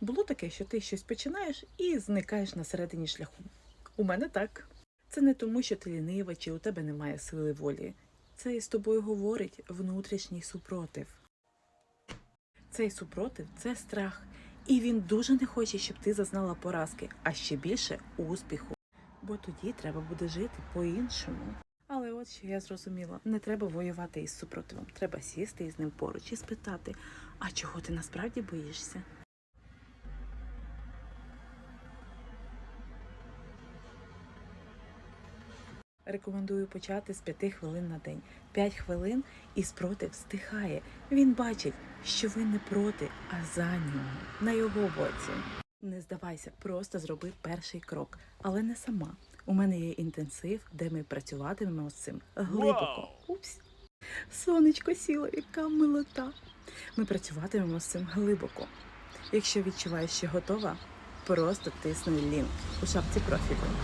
Було таке, що ти щось починаєш і зникаєш на середині шляху. У мене так. Це не тому, що ти лінива чи у тебе немає сили волі. Це із тобою говорить внутрішній супротив. Цей супротив це страх, і він дуже не хоче, щоб ти зазнала поразки, а ще більше успіху. Бо тоді треба буде жити по-іншому. Але от що я зрозуміла: не треба воювати із супротивом. Треба сісти із ним поруч і спитати: а чого ти насправді боїшся? Рекомендую почати з 5 хвилин на день. 5 хвилин і спротив стихає. Він бачить, що ви не проти, а за нього, на його боці. Не здавайся, просто зроби перший крок, але не сама. У мене є інтенсив, де ми працюватимемо з цим глибоко. Упс. Сонечко сіло, яка милота. Ми працюватимемо з цим глибоко. Якщо відчуваєш, що готова, просто тисни лінк у шапці профілю.